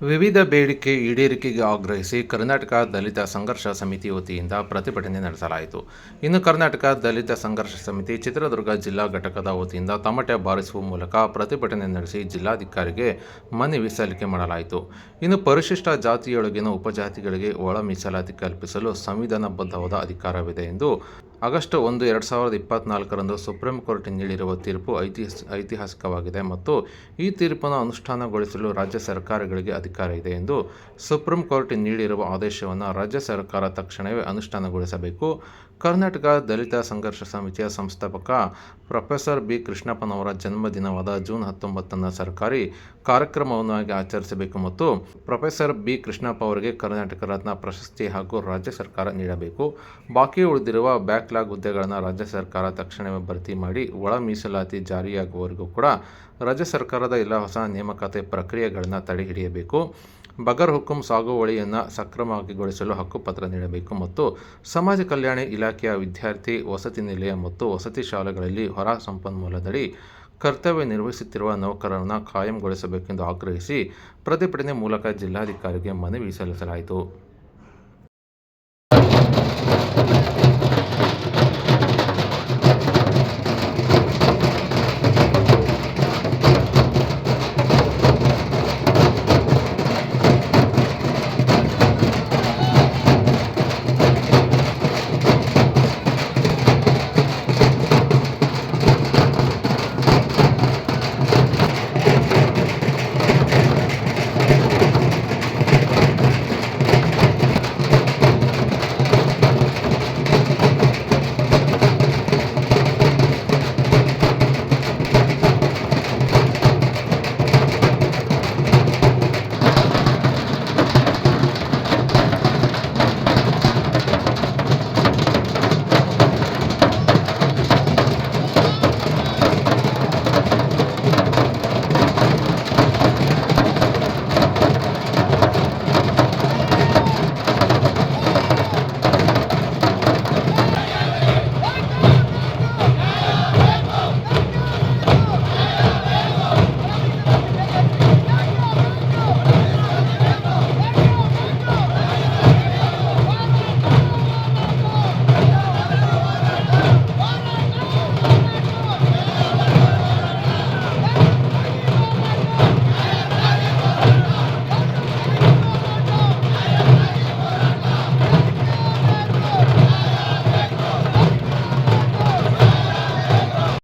ವಿವಿಧ ಬೇಡಿಕೆ ಈಡೇರಿಕೆಗೆ ಆಗ್ರಹಿಸಿ ಕರ್ನಾಟಕ ದಲಿತ ಸಂಘರ್ಷ ಸಮಿತಿ ವತಿಯಿಂದ ಪ್ರತಿಭಟನೆ ನಡೆಸಲಾಯಿತು. ಇನ್ನು ಕರ್ನಾಟಕ ದಲಿತ ಸಂಘರ್ಷ ಸಮಿತಿ ಚಿತ್ರದುರ್ಗ ಜಿಲ್ಲಾ ಘಟಕದ ವತಿಯಿಂದ ತಮಟೆ ಬಾರಿಸುವ ಮೂಲಕ ಪ್ರತಿಭಟನೆ ನಡೆಸಿ ಜಿಲ್ಲಾಧಿಕಾರಿಗೆ ಮನವಿ ಸಲ್ಲಿಕೆ ಮಾಡಲಾಯಿತು. ಇನ್ನು ಪರಿಶಿಷ್ಟ ಜಾತಿಯೊಳಗಿನ ಉಪಜಾತಿಗಳಿಗೆ ಒಳ ಮೀಸಲಾತಿ ಕಲ್ಪಿಸಲು ಸಂವಿಧಾನಬದ್ಧವಾದ ಅಧಿಕಾರವಿದೆ ಎಂದು ಆಗಸ್ಟ್ ಒಂದು, ಎರಡು ಸಾವಿರದ ಇಪ್ಪತ್ನಾಲ್ಕರಂದು ಸುಪ್ರೀಂ ಕೋರ್ಟ್ ನೀಡಿರುವ ತೀರ್ಪು ಐತಿಹಾಸ, ಐತಿಹಾಸಿಕವಾಗಿದೆ ಮತ್ತು ಈ ತೀರ್ಪನ್ನು ಅನುಷ್ಠಾನಗೊಳಿಸಲು ರಾಜ್ಯ ಸರ್ಕಾರಗಳಿಗೆ ಅಧಿಕಾರ ಇದೆ ಎಂದು ಸುಪ್ರೀಂ ಕೋರ್ಟ್ ನೀಡಿರುವ ಆದೇಶವನ್ನು ರಾಜ್ಯ ಸರ್ಕಾರ ತಕ್ಷಣವೇ ಅನುಷ್ಠಾನಗೊಳಿಸಬೇಕು. ಕರ್ನಾಟಕ ದಲಿತ ಸಂಘರ್ಷ ಸಮಿತಿಯ ಸಂಸ್ಥಾಪಕ ಪ್ರೊಫೆಸರ್ ಬಿ. ಕೃಷ್ಣಪ್ಪನವರ ಜನ್ಮದಿನವಾದ ಜೂನ್ ಹತ್ತೊಂಬತ್ತನ್ನು ಸರ್ಕಾರಿ ಕಾರ್ಯಕ್ರಮವನ್ನಾಗಿ ಆಚರಿಸಬೇಕು ಮತ್ತು ಪ್ರೊಫೆಸರ್ ಬಿ. ಕೃಷ್ಣಪ್ಪ ಅವರಿಗೆ ಕರ್ನಾಟಕ ರತ್ನ ಪ್ರಶಸ್ತಿ ಹಾಗೂ ರಾಜ್ಯ ಸರ್ಕಾರ ನೀಡಬೇಕು. ಬಾಕಿ ಉಳಿದಿರುವ ಬ್ಯಾಕ್ಲಾಗ್ ಹುದ್ದೆಗಳನ್ನು ರಾಜ್ಯ ಸರ್ಕಾರ ತಕ್ಷಣವೇ ಭರ್ತಿ ಮಾಡಿ ಒಳ ಮೀಸಲಾತಿ ಜಾರಿಯಾಗುವವರೆಗೂ ಕೂಡ ರಾಜ್ಯ ಸರ್ಕಾರದ ಎಲ್ಲ ಹೊಸ ನೇಮಕಾತಿ ಪ್ರಕ್ರಿಯೆಗಳನ್ನು ತಡೆಹಿಡಿಯಬೇಕು ಬಗರ್ ಹುಕುಂ ಸಾಗುವಳಿಯನ್ನು ಸಕ್ರಮವಾಗಿಗೊಳಿಸಲು ಹಕ್ಕುಪತ್ರ ನೀಡಬೇಕು ಮತ್ತು ಸಮಾಜ ಕಲ್ಯಾಣ ಇಲಾಖೆಯ ವಿದ್ಯಾರ್ಥಿ ವಸತಿ ನಿಲಯ ಮತ್ತು ವಸತಿ ಶಾಲೆಗಳಲ್ಲಿ ಹೊರ ಸಂಪನ್ಮೂಲದಡಿ ಕರ್ತವ್ಯ ನಿರ್ವಹಿಸುತ್ತಿರುವ ನೌಕರರನ್ನು ಕಾಯಂಗೊಳಿಸಬೇಕೆಂದು ಆಗ್ರಹಿಸಿ ಪ್ರತಿಭಟನೆ ಮೂಲಕ ಜಿಲ್ಲಾಧಿಕಾರಿಗೆ ಮನವಿ ಸಲ್ಲಿಸಲಾಯಿತು.